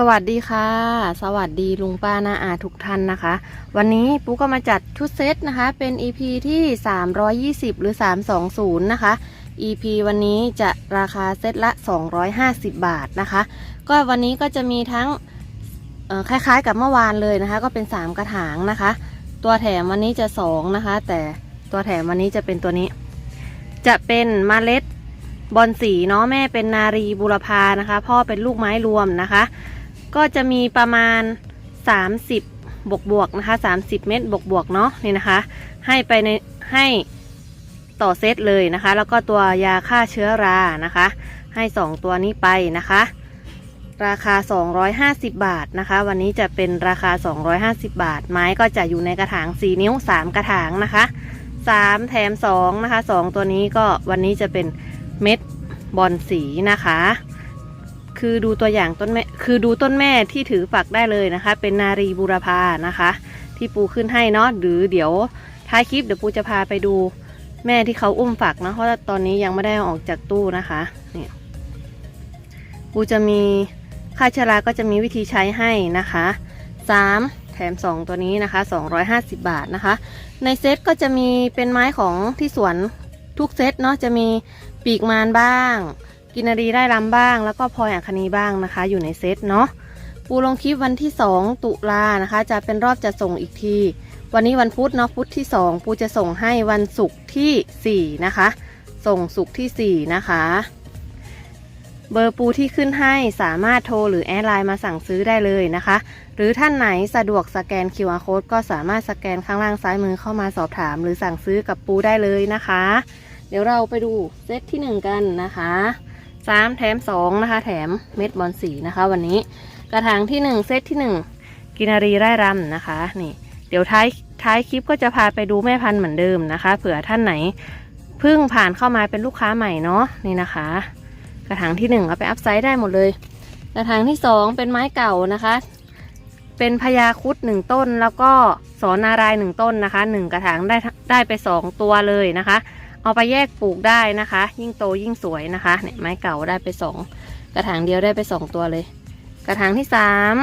สวัสดีค่ะ สวัสดีลุงป้านาอาทุกท่านนะคะ วันนี้ปุ๊กก็มาจัดชุดเซตนะคะ เป็น EP ที่ 320 หรือ 320 นะคะ EP วันนี้จะราคาเซตละ 250 บาทนะคะ ก็วันนี้ก็จะมีทั้งคล้ายๆกับเมื่อวานเลยนะคะ ก็เป็น 3 กระถางนะคะ ตัวแถมวันนี้จะ 2 นะคะ แต่ตัวแถมวันนี้จะเป็นตัวนี้ จะเป็นมเมล็ดบอลสีเนาะแม่เป็นนารีบุรพานะคะ พ่อเป็นลูกไม้รวมนะคะ ก็จะมีประมาณ 30 บวกบวกนะคะ 30 เม็ดบวกบวกเนาะนี่นะคะ ให้ไปในให้ต่อเซตเลยนะคะ แล้วก็ตัวยาฆ่าเชื้อรานะคะ ให้ 2 ตัวนี้ไปนะคะ ราคา 250 บาทนะคะ วันนี้จะเป็นราคา 250 บาท ไม้ก็จะอยู่ในกระถาง 4 นิ้ว 3 กระถางนะคะ 3 แถม 2 นะคะ 2 ตัวนี้ก็วันนี้จะเป็นเม็ดบอลสีนะคะ คือดูตัวอย่างต้นแม่คือดูต้นแม่ที่ถือฝักได้เลยนะคะ เป็นนารีบูรพานะคะ ที่ปูขึ้นให้เนาะหรือเดี๋ยวท้ายคลิปเดี๋ยวปูจะพาไปดูแม่ที่เขาอุ้มฝักนะเพราะว่าตอนนี้ยังไม่ได้อออกจากตู้นะคะเนี่ยปูจะมีค่าชราก็จะมีวิธีใช้ให้นะคะ 3 แถม 2 ตัวนี้นะคะ 250 บาทนะคะ ในเซตก็จะมีเป็นไม้ของที่สวนทุกเซตเนาะจะมีปีกมารบ้าง กินารีได้รำบ้าง แล้วก็พลอยอัคนีบ้างนะคะ อยู่ในเซตเนาะปูลงคลิปวันที่ 2 ตุลานะคะ จะเป็นรอบจะส่งอีกที วันนี้วันพุธเนาะพุธที่ 2 ปูจะส่งให้วันศุกร์ที่ 4 นะคะ ส่งศุกร์ที่ 4 นะคะ เบอร์ปูที่ขึ้นให้สามารถโทรหรือแอดไลน์มาสั่งซื้อได้เลยนะคะ หรือท่านไหนสะดวกสแกน QR code ก็สามารถสแกนข้างล่างซ้ายมือเข้ามาสอบถาม หรือสั่งซื้อกับปูได้เลยนะคะ เดี๋ยวเราไปดูเซตที่ 1 กันนะคะ 3แถม2นะคะ แถมเม็ดบอลสีนะคะ วันนี้กระถางที่1เซตที่1กินารีไร่รำนะคะ นี่ เดี๋ยวท้ายท้ายคลิปก็จะพาไปดูแม่พันธุ์เหมือนเดิมนะคะ เผื่อท่านไหนเพิ่งผ่านเข้ามาเป็นลูกค้าใหม่เนาะนี่นะคะ กระถางที่1เอาไปอัพไซด์ได้หมดเลย กระถางที่2เป็นไม้เก่านะคะ เป็นพญาคุดหนึ่งต้นแล้วก็สอนารายหนึ่งต้นนะคะหนึ่งกระถางได้ได้ไปสองตัวเลยนะคะ เอาไปแยกปลูกได้นะคะ ยิ่งโตยิ่งสวยนะคะเนี่ยไม้เก่าได้ไปสองกระถางเดียวได้ไปสองตัวเลย กระถางที่สาม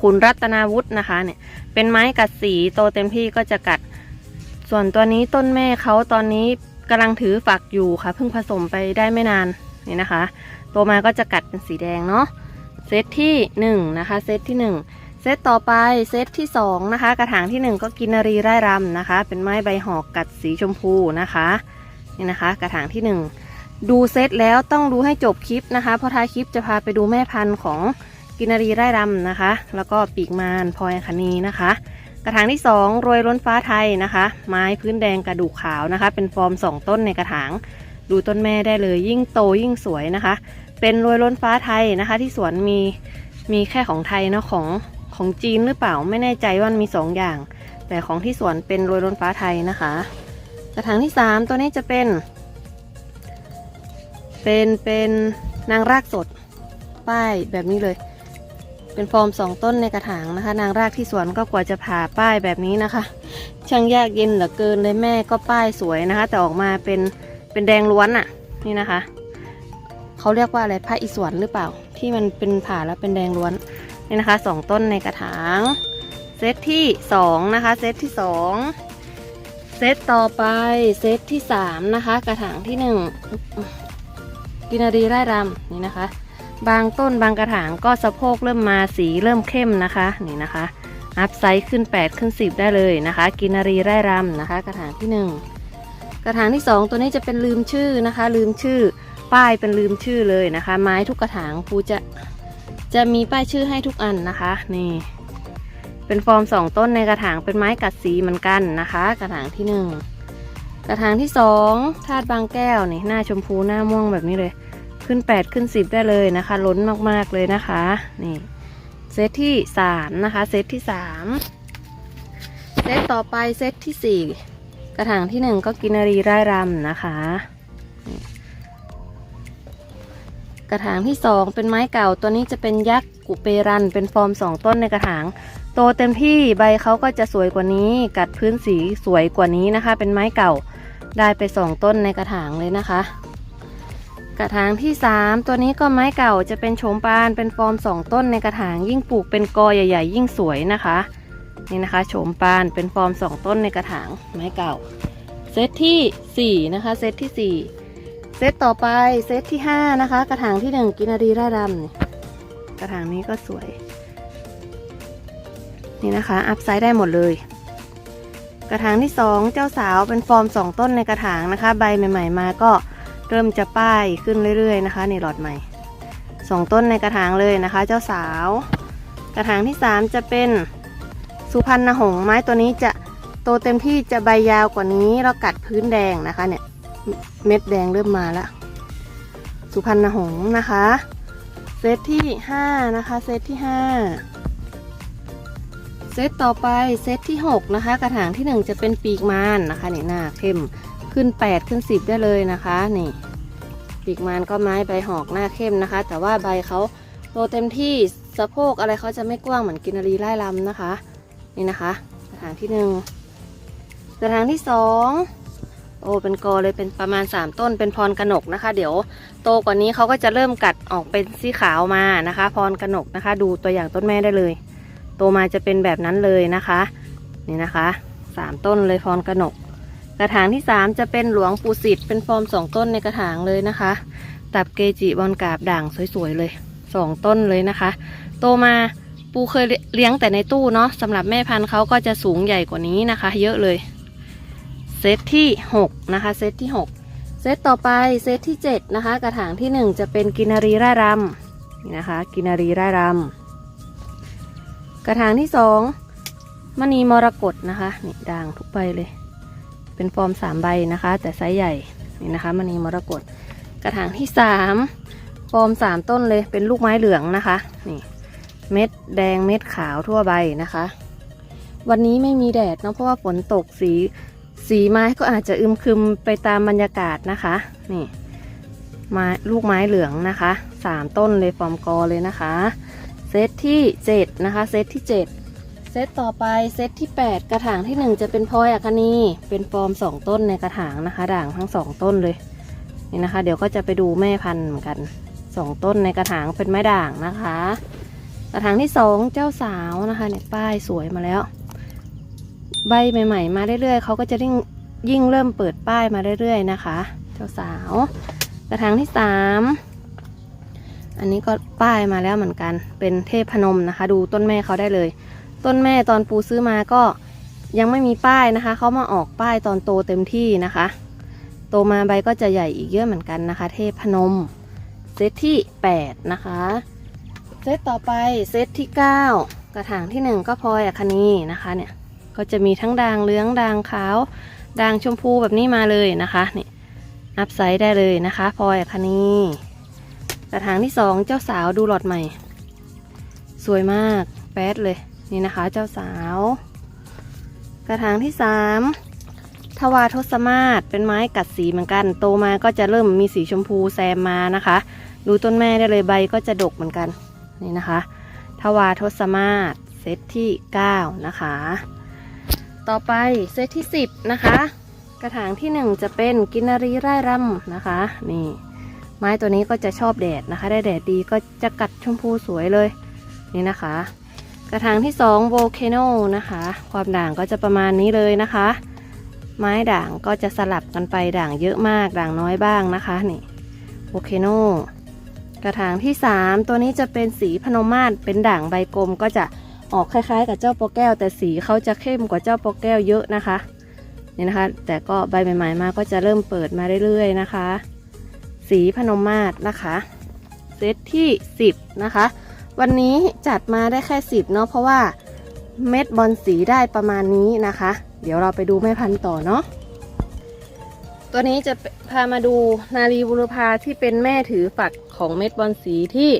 ขุนรัตนาวุฒนะคะเนี่ยเป็นไม้กัดสีโตเต็มที่ก็จะกัด ส่วนตัวนี้ต้นแม่เขาตอนนี้กำลังถือฝักอยู่ค่ะเพิ่งผสมไปได้ไม่นานนี่นะคะโตมาก็จะกัดเป็นสีแดงเนาะเซตที่หนึ่งนะคะเซตที่หนึ่ง เซตต่อไปเซตที่2นะคะ กระถางที่ 1 ก็กินารีไร่รำนะคะ เป็นไม้ใบหอกกัดสีชมพูนะคะนี่นะคะ กระถางที่ 1 ดูเซตแล้วต้องดูให้จบคลิปนะคะ เพราะท้ายคลิปจะพาไปดูแม่พันธุ์ของกินารีไร่รำนะคะ แล้วก็ปีกมารพลอยคณีนะคะ กระถางที่2โรยล้นฟ้าไทยนะคะ ไม้พื้นแดงกระดูกขาวนะคะ เป็นฟอร์ม 2 ต้นในกระถาง ดูต้นแม่ได้เลยยิ่งโตยิ่งสวยนะคะ เป็นโรยล้นฟ้าไทยนะคะ ที่สวนมีมีแค่ของไทยเนาะของ ของจีนหรือเปล่าไม่แน่ใจว่ามันมีสองอย่าง แต่ของที่สวนเป็นโรยล้นฟ้าไทยนะคะ กระถางที่ 3 ตัวนี้จะเป็น เป็นเป็นนางรากสดป้ายแบบนี้เลย เป็นฟอร์มสองต้นในกระถางนะคะ นางรากที่สวนก็กว่าจะผ่าป้ายแบบนี้นะคะ ช่างยากเย็นเหลือเกินเลยแม่ก็ป้ายสวยนะคะ แต่ออกมาเป็นเป็นแดงล้วนอะ่ะนี่นะคะเขาเรียกว่าอะไรผ้าอีสวนหรือเปล่า ที่มันเป็นผ่าแล้วเป็นแดงล้วน นี่นะคะสองต้นในกระถางเซตที่สองนะคะเซตที่สองเซตต่อไปเซตที่สามนะคะ กระถางที่หนึ่งกินารีไร่รำนี่นะคะ บางต้นบางกระถางก็สะโพกเริ่มมาสีเริ่มเข้มนะคะนี่นะคะอัพไซส์ขึ้น 8 ขึ้น 10 ได้เลยนะคะ กินารีไร่รำนะคะ กระถางที่ 1 กระถางที่ 2 ตัวนี้จะเป็นลืมชื่อนะคะ ลืมชื่อป้ายเป็นลืมชื่อเลยนะคะ ไม้ทุกกระถางปูจะ จะมีป้ายชื่อให้ทุกอันนะคะ นี่ เป็นฟอร์มสองต้นในกระถางเป็นไม้กัดสีเหมือนกันนะคะ กระถางที่หนึ่งกระถางที่สองธาตุบางแก้วนี่หน้าชมพูหน้าม่วงแบบนี้เลย ขึ้น8ขึ้น10ได้เลยนะคะ ล้นมากๆเลยนะคะ นี่เซตที่สามนะคะเซตที่สามเซตต่อไปเซตที่สี่กระถางที่หนึ่งก็กินารีไร่รำนะคะ กระถางที่ 2 เป็นไม้เก่าตัวนี้จะเป็นยักษ์กุเปรัน เป็นฟอร์ม 2 ต้นในกระถาง โตเต็มที่ใบเขาก็จะสวยกว่านี้ กัดพื้นสีสวยกว่านี้นะคะ เป็นไม้เก่าได้ไป 2 ต้นในกระถางเลยนะคะ กระถางที่ 3 ตัวนี้ก็ไม้เก่าจะเป็นโฉมปานเป็นฟอร์ม 2 ต้นในกระถาง ยิ่งปลูกเป็นกอใหญ่ ๆ ยิ่งสวยนะคะนี่นะคะโฉมปานเป็นฟอร์ม 2 ต้นในกระถางไม้เก่าเซตที่ 4 นะคะเซตที่ 4 เซตต่อไปเซตที่5นะคะ กระถางที่1กินารีร่าดำกระถางนี้ก็สวย นี่นะคะ อัพไซด์ได้หมดเลย กระถางที่2เจ้าสาวเป็นฟอร์ม2ต้นในกระถางนะคะ ใบใหม่ ๆ มาก็เริ่มจะป้ายขึ้นเรื่อย ๆ นะคะในหลอดใหม่2ต้นในกระถางเลยนะคะ เจ้าสาว กระถางที่3จะเป็นสุพรรณหงส์ไม้ตัวนี้จะโตเต็มที่จะใบยาวกว่านี้แล้วกัดพื้นแดงนะคะเนี่ย เม็ดแดงเริ่มมาแล้วสุพรรณหงส์นะคะ เซตที่ 5 นะคะ เซตที่ 5 เซตต่อไปเซตที่ 6 นะคะ กระถางที่ 1 จะเป็นปีกมานนะคะนี่หน้าเข้มขึ้น 8 ขึ้น 10 ได้เลยนะคะนี่ปีกมานก็ไม้ใบหอกหน้าเข้มนะคะ แต่ว่าใบเขาโตเต็มที่สะโพกอะไรเขาจะไม่กว้างเหมือนกินารีไล่ลำนะคะ นี่นะคะ กระถางที่ 1 กระถางที่ 2 โอ้เป็นกอเลยเป็นประมาณ 3 ต้นเป็นพรกนกนะคะ เดี๋ยวโตกว่านี้เขาก็จะเริ่มกัดออกเป็นสีขาวมานะคะ พรกนกนะคะ ดูตัวอย่างต้นแม่ได้เลย โตมาจะเป็นแบบนั้นเลยนะคะ นี่นะคะสามต้นเลยฟอนกระหนก กระถางที่สามจะเป็นหลวงปู่สิทธิ์เป็นฟอร์มสองต้นในกระถางเลยนะคะ ตับเกจิบอลกาบด่างสวยๆเลยสองต้นเลยนะคะ โตมาปูเคยเลี้ยงแต่ในตู้เนาะสำหรับแม่พันธุ์เขาก็จะสูงใหญ่กว่านี้นะคะ เยอะเลย เซตที่หกนะคะ เซตที่หกเซตต่อไปเซตที่เจ็ดนะคะ กระถางที่หนึ่งจะเป็นกินารีร่ายรำนี่นะคะ กินารีร่ายรำกระถางที่สองมณีมรกตนะคะนี่ด่างทุกใบเลย เป็นฟอร์มสามใบนะคะ แต่ไซส์ใหญ่นี่นะคะมณีมรกตกระถางที่สามฟอร์มสามต้นเลยเป็นลูกไม้เหลืองนะคะนี่เม็ดแดงเม็ดขาวทั่วใบนะคะ วันนี้ไม่มีแดดเนาะเพราะว่าฝนตกสี สีไม้ก็อาจจะอึมครึมไปตามบรรยากาศนะคะ นี่ไม้ลูกไม้เหลืองนะคะสามต้นเลยฟอร์มกอเลยนะคะ เซตที่7นะคะเซตที่7เซตต่อไปเซตที่ 8 กระถางที่ 1 จะเป็นพลอยอัคนีเป็นฟอร์ม 2 ต้นในกระถางนะคะ ด่างทั้ง 2 ต้นเลยนี่นะคะ เดี๋ยวก็จะไปดูแม่พันธุ์เหมือนกัน 2 ต้นในกระถางเป็นไม้ด่างนะคะ กระถางที่ 2 เจ้าสาวนะคะเนี่ยป้ายสวยมาแล้ว ใบใหม่ ๆ มาเรื่อยๆเขาก็จะยิ่งยิ่งเริ่มเปิดป้ายมาเรื่อยๆนะคะ เจ้าสาว กระถางที่3อันนี้ก็ป้ายมาแล้วเหมือนกัน เป็นเทพพนมนะคะ ดูต้นแม่เขาได้เลย ต้นแม่ตอนปูซื้อมาก็ยังไม่มีป้ายนะคะเขามาออกป้ายตอนโตเต็มที่นะคะ โตมาใบก็จะใหญ่อีกเยอะเหมือนกันนะคะ เทพพนมเซตที่ 8 นะคะ เซตต่อไปเซตที่ 9 กระถางที่ 1 ก็พลอยอัคนีนะคะเนี่ย ก็จะมีทั้งด่างเหลืองด่างขาวด่างชมพูแบบนี้มาเลยนะคะนี่อัพไซด์ได้เลยนะคะพลอยอัคนีกระถางที่สองเจ้าสาวดูหลอดใหม่ สวยมากแป๊ดเลยนี่นะคะ เจ้าสาว กระถางที่สามทวาทศมาศเป็นไม้กัดสีเหมือนกัน โตมาก็จะเริ่มมีสีชมพูแซมมานะคะ ดูต้นแม่ได้เลยใบก็จะดกเหมือนกันนี่นะคะทวาทศมาศเซตที่ 9 นะคะ ต่อไปเซตที่ 10 นะคะ กระถางที่ 1 จะเป็นกินารีไร่รำนะคะ นี่ ไม้ตัวนี้ก็จะชอบแดดนะคะ ได้แดดดีก็จะกัดชมพูสวยเลย นี่นะคะ กระถางที่2โวเคโนนะคะ ความด่างก็จะประมาณนี้เลยนะคะ ไม้ด่างก็จะสลับกันไปด่างเยอะมากด่างน้อยบ้างนะคะนี่โวเคโนกระถางที่ 3 ตัวนี้จะเป็นสีพนมมาศเป็นด่างใบกลมก็จะ ออกคล้ายๆ กับเจ้าปอแก้ว แต่สีเขาจะเข้มกว่าเจ้าปอแก้วเยอะนะคะนี่นะคะ แต่ก็ใบใหม่ ๆ มาก็จะเริ่มเปิดมาเรื่อยๆนะคะ สีพนมมาศนะคะเซตที่ 10 นะคะ วันนี้จัดมาได้แค่ 10 เนาะเพราะว่าเม็ดบอลสีได้ประมาณนี้นะคะ เดี๋ยวเราไปดูแม่พันธุ์ต่อเนาะตัวนี้จะพามาดูนารีบุรพาที่เป็นแม่ถือฝักของเม็ดบอลสีที่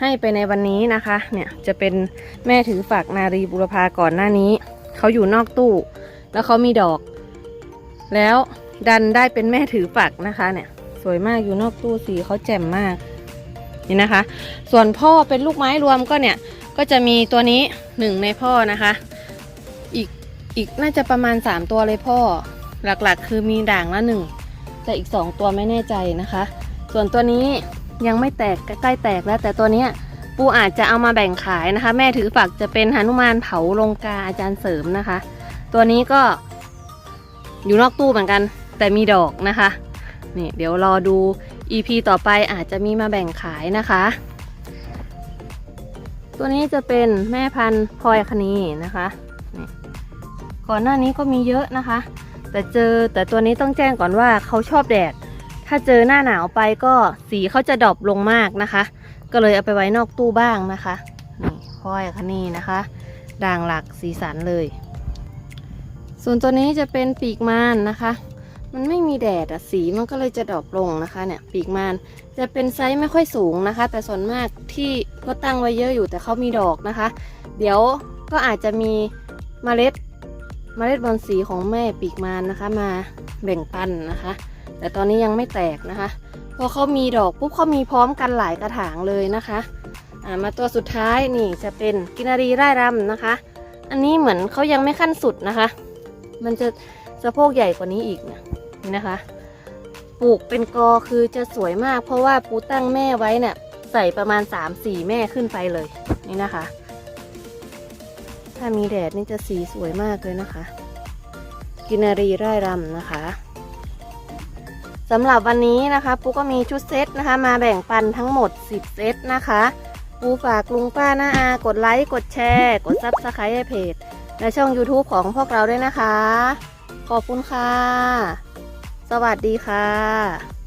ให้ไปในวันนี้นะคะ เนี่ยจะเป็นแม่ถือฝักนารีบุรพาก่อนหน้านี้ เขาอยู่นอกตู้ แล้วเขามีดอก แล้วดันได้เป็นแม่ถือฝักนะคะเนี่ย สวยมากอยู่นอกตู้สีเขาแจ่มมากนี่นะคะ ส่วนพ่อเป็นลูกไม้รวมก็เนี่ยก็จะมีตัวนี้หนึ่งในพ่อนะคะ อีกอีกน่าจะประมาณ 3 ตัวเลยพ่อหลักๆ คือมีด่างละหนึ่งแต่อีก 2 ตัวไม่แน่ใจนะคะ ส่วนตัวนี้ ยังไม่แตกใกล้แตกแล้ว แต่ตัวเนี้ยปูอาจจะเอามาแบ่งขายนะคะ แม่ถือฝักจะเป็นหนุมานเผาลงกาอาจารย์เสริมนะคะ ตัวนี้ก็อยู่นอกตู้เหมือนกัน แต่มีดอกนะคะนี่เดี๋ยวรอดู EP ต่อไปอาจจะมีมาแบ่งขายนะคะ ตัวนี้จะเป็นแม่พันธุ์พลอยคณีนะคะก่อนหน้านี้ก็มีเยอะนะคะ แต่เจอแต่ตัวนี้ต้องแจ้งก่อนว่าเขาชอบแดด ถ้าเจอหน้าหนาวไปก็สีเขาจะดรอปลงมากนะคะ ก็เลยเอาไปไว้นอกตู้บ้างนะคะนี่พลอยคณีนะคะ ด่างหลักสีสันเลย ส่วนตัวนี้จะเป็นปีกมานนะคะ มันไม่มีแดดอะสีมันก็เลยจะดรอปลงนะคะเนี่ยปีกมานจะเป็นไซส์ไม่ค่อยสูงนะคะ แต่ส่วนมากที่ก็ตั้งไว้เยอะอยู่แต่เขามีดอกนะคะ เดี๋ยวก็อาจจะมีเมล็ดเมล็ดบอลสีของแม่ปีกมานนะคะ มาแบ่งปันนะคะ แต่ตอนนี้ยังไม่แตกนะคะ พอเขามีดอกปุ๊บเขามีพร้อมกันหลายกระถางเลยนะคะอ่ามาตัวสุดท้ายนี่จะเป็นกินารีไร่รำนะคะ อันนี้เหมือนเขายังไม่ขั้นสุดนะคะ มันจะสะโพกใหญ่กว่านี้อีกเนี่ยนี่นะคะ ปลูกเป็นกอคือจะสวยมาก เพราะว่าปูตั้งแม่ไว้เนี่ยใส่ประมาณ 3-4 แม่ขึ้นไปเลยนี่นะคะ ถ้ามีแดดนี่จะสีสวยมากเลยนะคะ กินนารีไร่รำนะคะ สำหรับวันนี้นะคะปูก็มีชุดเซตนะคะ มาแบ่งปันทั้งหมด 10 เซตนะคะปูฝากลุงป้าหน้าอากดไลค์กดแชร์ กดซับสไครต์ให้เพจ และช่อง YouTube ของพวกเราด้วยนะคะ ขอบคุณค่ะ สวัสดีค่ะ